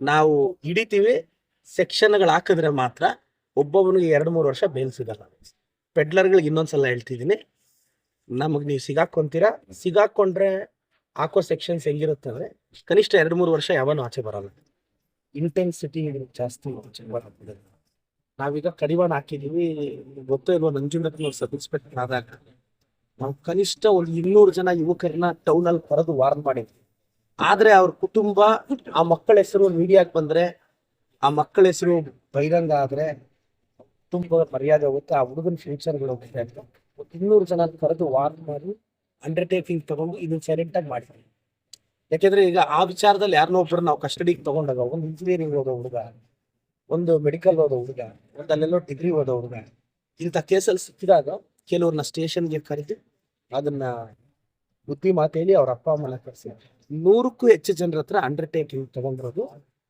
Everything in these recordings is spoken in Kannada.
ನಾವು ಹಿಡಿತೀವಿ ಸೆಕ್ಷನ್ಗಳು ಹಾಕಿದ್ರೆ ಮಾತ್ರ ಒಬ್ಬೊಬ್ಬನಿಗೆ ಎರಡು ಮೂರು ವರ್ಷ ಬೇಲ್ ಸಿಗಲ್ಲ ಪೆಡ್ಲರ್ಗಳಿಗೆ ಇನ್ನೊಂದ್ಸಲ ಹೇಳ್ತಿದ್ದೀನಿ. ನಮಗೆ ನೀವು ಸಿಗಾಕೊಂತೀರಾ? ಸಿಗಾಕೊಂಡ್ರೆ ಹಾಕೋ ಸೆಕ್ಷನ್ಸ್ ಹೆಂಗಿರುತ್ತೆ ಅಂದ್ರೆ ಕನಿಷ್ಠ ಎರಡು ಮೂರು ವರ್ಷ ಯಾವನು ಆಚೆ ಬರಲ್ಲ. ಇಂಟೆನ್ಸಿಟಿ ಜಾಸ್ತಿ. ನಾವೀಗ ಕಡಿವಾಣ ಹಾಕಿದೀವಿ. ಗೊತ್ತೋ ಇಲ್ವೋ ನಂಜುಂಡಪ್ಪನವ್ರು ಸಬ್ ಆದಾಗ ನಾವು ಕನಿಷ್ಠ ಒಂದು ಇನ್ನೂರು ಜನ ಯುವಕರನ್ನ ಟೌನ್ ಅಲ್ಲಿ ಕರೆದು ವಾರ್ನ್ ಮಾಡಿದ್ವಿ. ಆದ್ರೆ ಅವ್ರ ಕುಟುಂಬ, ಆ ಮಕ್ಕಳ ಹೆಸರು ಮೀಡಿಯಾಕ್ ಬಂದ್ರೆ, ಆ ಮಕ್ಕಳ ಹೆಸರು ಬಹಿರಂಗ ಆದ್ರೆ ಕುಟುಂಬದ ಮರ್ಯಾದೆ ಹೋಗುತ್ತೆ, ಆ ಹುಡುಗನ ಫ್ಯೂಚರ್ಗಳು ಹೋಗುತ್ತೆ ಅಂತ. ಇನ್ನೂರು ಜನ ಕರೆದು ವಾರ್ನ್ ಮಾಡಿ ಅಂಡರ್ಟೇಕಿಂಗ್ ತಗೊಂಡು ಇದನ್ನ ಸೈಲೆಂಟ್ ಆಗಿ ಮಾಡ್ತಾರೆ. ಯಾಕೆಂದ್ರೆ ಈಗ ಆ ವಿಚಾರದಲ್ಲಿ ಯಾರನ್ನೋ ಒಬ್ಬರು ನಾವು ಕಸ್ಟಡಿಗೆ ತಗೊಂಡಾಗ, ಒಂದು ಇಂಜಿನಿಯರಿಂಗ್ ಓದೋ ಹುಡುಗ, ಒಂದು ಮೆಡಿಕಲ್ ಓದೋ ಹುಡುಗ, ಒಂದು ಅಲ್ಲೆಲ್ಲೋ ಡಿಗ್ರಿ ಓದೋ ಹುಡುಗ, ಇಂಥ ಕೇಸಲ್ಲಿ ಸಿಕ್ಕಿದಾಗ ಕೆಲವ್ರನ್ನ ಸ್ಟೇಷನ್ಗೆ ಕರೆದು ಅದನ್ನ ಬುದ್ಧಿ ಮಾತು ಹೇಳಿ ಅವ್ರ ಅಪ್ಪ ಅಮ್ಮನ ಕರೆಸಿ. ನೂರಕ್ಕೂ ಹೆಚ್ಚು ಜನರ ಹತ್ರ ಅಂಡರ್ಟೇಕಿಂಗ್ ತಗೊಂಡಿರೋದು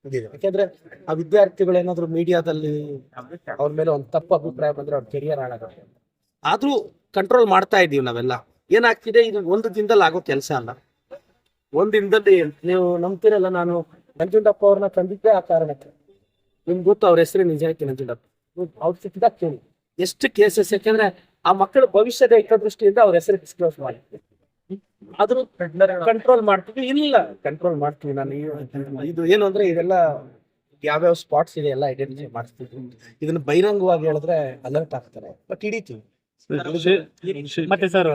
ಇದಿದೆ. ಯಾಕೆಂದ್ರೆ ಆ ವಿದ್ಯಾರ್ಥಿಗಳು ಏನಾದ್ರು ಮೀಡಿಯಾದಲ್ಲಿ ಅವ್ರ ಮೇಲೆ ಒಂದು ತಪ್ಪು ಅಭಿಪ್ರಾಯ ಬಂದ್ರೆ ಅವ್ರ ಕೆರಿಯರ್ ಹಾಳಾಗುತ್ತೆ. ಆದ್ರೂ ಕಂಟ್ರೋಲ್ ಮಾಡ್ತಾ ಇದೀವಿ ನಾವೆಲ್ಲ. ಏನಾಗ್ತಿದೆ? ಇದು ಒಂದು ದಿನದಲ್ಲಿ ಆಗೋ ಕೆಲಸ ಅಲ್ಲ. ಒಂದ್ ದಿನದಲ್ಲಿ ನೀವು ನಂಬ್ತಿರಲ್ಲ ನಾನು ನಂಜುಂಡಪ್ಪ ಅವ್ರನ್ನ ತಂದಿದ್ದೆ ಆ ಕಾರಣಕ್ಕೆ. ನಿಮ್ಗೆ ಗೊತ್ತು ಅವ್ರ ಹೆಸರು ನಿಜಾಯ್ತಿ ನಂಜುಂಡಪ್ಪ. ಅವ್ರು ಸಿಕ್ಕಿದಾಗ ಕೇಳಿ. ಎಷ್ಟು ಕೇಸಸ್ ಯಾಕೆಂದ್ರೆ ಆ ಮಕ್ಕಳ ಭವಿಷ್ಯದ ದೃಷ್ಟಿಯಿಂದ ಅವ್ರ ಹೆಸರು ಡಿಸ್ಕ್ಲೋಸ್ ಮಾಡಿ. ಆದ್ರೂ ಕಂಟ್ರೋಲ್ ಮಾಡ್ತೀವಿ. ಇಲ್ಲ ಕಂಟ್ರೋಲ್ ಮಾಡ್ತೀವಿ. ನಾನು ಇದು ಏನು ಅಂದ್ರೆ ಇದೆಲ್ಲ ಯಾವ್ಯಾವ ಸ್ಪಾಟ್ಸ್ ಇದೆ ಎಲ್ಲ ಐಡೆಂಟಿಫೈ ಮಾಡಿಸ್ತೀವಿ. ಇದನ್ನ ಬಹಿರಂಗವಾಗಿ ಹೇಳಿದ್ರೆ ಅಲರ್ಟ್ ಆಗ್ತಾರೆ. ಬಟ್ ಹಿಡಿತೀವಿ. ಮತ್ತೆ ಸರ್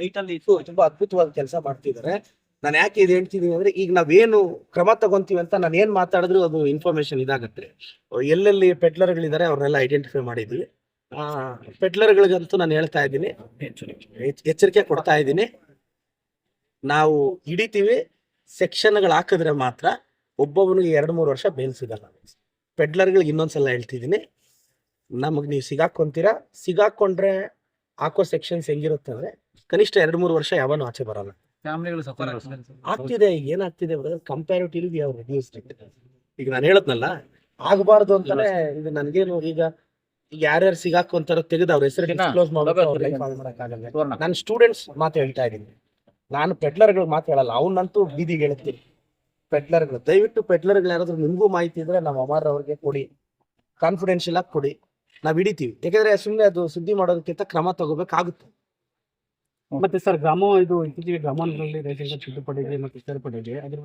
ನೈಟ್ ಅಲ್ಲಿ ಇದು ತುಂಬಾ ಅದ್ಭುತವಾದ ಕೆಲಸ ಮಾಡ್ತಿದ್ದಾರೆ. ನಾನು ಯಾಕೆ ಇದು ಹೇಳ್ತಿದ್ದೀನಿ ಅಂದ್ರೆ ಈಗ ನಾವೇನು ಕ್ರಮ ತಗೊಂತೀವಿ ಅಂತ ನಾನು ಏನ್ ಮಾತಾಡಿದ್ರು ಅದು ಇನ್ಫಾರ್ಮೇಶನ್ ಇದಾಗತ್ತೆ. ಎಲ್ಲೆಲ್ಲಿ ಪೆಟ್ಲರ್ಗಳಿದ್ದಾರೆ ಅವ್ರನ್ನೆಲ್ಲ ಐಡೆಂಟಿಫೈ ಮಾಡಿದ್ವಿ. ಪೆಡ್ಲರ್ಗಳಿಗಂತೂ ನಾನು ಹೇಳ್ತಾ ಇದ್ದೀನಿ. ಎಚ್- ಎಚ್ಚರಿಕೆ ಕೊಡ್ತಾ ಇದ್ದೀನಿ. ನಾವು ಹಿಡಿತೀವಿ ಸೆಕ್ಷನ್ಗಳು ಹಾಕಿದ್ರೆ ಮಾತ್ರ ಒಬ್ಬೊಬ್ಬನಿಗೆ ಎರಡು ಮೂರು ವರ್ಷ ಬೇಲ್ ಸಿಗಲ್ಲ. ಪೆಡ್ಲರ್ಗಳಿಗೆ ಇನ್ನೊಂದ್ಸಲ ಹೇಳ್ತಿದ್ದೀನಿ. ನಮಗ್ ನೀವು ಸಿಗಾಕೊಂತೀರಾ? ಸಿಗಾಕೊಂಡ್ರೆ ಹಾಕೋ ಸೆಕ್ಷನ್ಸ್ ಹೆಂಗಿರುತ್ತೆ ಅಂದ್ರೆ ಕನಿಷ್ಠ ಎರಡು ಮೂರು ವರ್ಷ ಯಾವನು ಆಚೆ ಬರಲ್ಲ. ಆಗ್ತಿದೆ ಈಗ ಏನಾಗ್ತಿದೆ ಕಂಪ್ಯಾರಿಟಿವ್ಲಿ ಅವ್ರು ರಿಡ್ಯೂಸ್ ಈಗ ನಾನು ಹೇಳದ್ನಲ್ಲ ಆಗಬಾರ್ದು ಅಂತಾನೆ ಇದು ನನಗೇನು ಈಗ ಯಾರ್ಯಾರು ಸಿಗಾಕೊಂತಾರೋ ತೆಗೆದು ಅವ್ರ ಹೆಸರು ಡಿಸ್ಕ್ಲೋಸ್ ಲೋಕ ಮಾಡಕ್ಕಾಗಲ್ಲ ನಾನು ಸ್ಟೂಡೆಂಟ್ಸ್ ಮಾತು ಹೇಳ್ತಾ ಇದ್ದೀನಿ. ನಾನು ಪೆಟ್ಲರ್ಗಳು ಮಾತು ಹೇಳಲ್ಲ ಅವನಂತೂ ಬೀದಿಗೆ ಹೇಳ್ತೀನಿ ಪೆಟ್ಲರ್ಗಳು ದಯವಿಟ್ಟು ಪೆಟ್ಲರ್ಗಳು ಯಾರಾದ್ರೂ ನಿಮಗೂ ಮಾಹಿತಿ ಇದ್ರೆ ನಮ್ಮ ಅಮರ್ ಅವ್ರಿಗೆ ಕೊಡಿ. ಕಾನ್ಫಿಡೆನ್ಷಿಯಲ್ ಆಗಿ ಕೊಡಿ. ನಾವು ಹಿಡಿತೀವಿ. ಯಾಕಂದ್ರೆ ಸುಮ್ಮನೆ ಅದು ಸುದ್ದಿ ಮಾಡೋದಕ್ಕಿಂತ ಕ್ರಮ ತಗೋಬೇಕಾಗುತ್ತೆ. ಮತ್ತೆ ಸರ್ ಗ್ರಾಮ ಇದು ಇತ್ತೀಚೆಗೆ ಗ್ರಾಮಾಂತರದಲ್ಲಿ ರೈತರಿಗೆ ತಿದ್ದುಪಡಿಗೆ ಮತ್ತೆ ಸೇರ್ಪಡೆಗೆ ಅದ್ರ